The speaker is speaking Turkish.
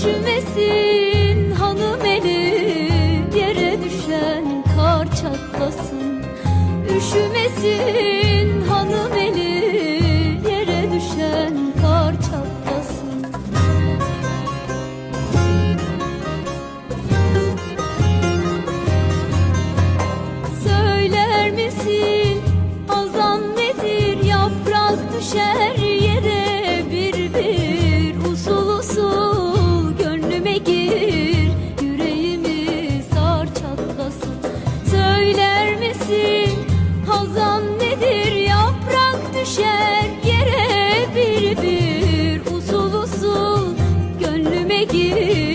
Üşümesin hanım eli Yere düşen kar çatlasın. Üşümesin gibi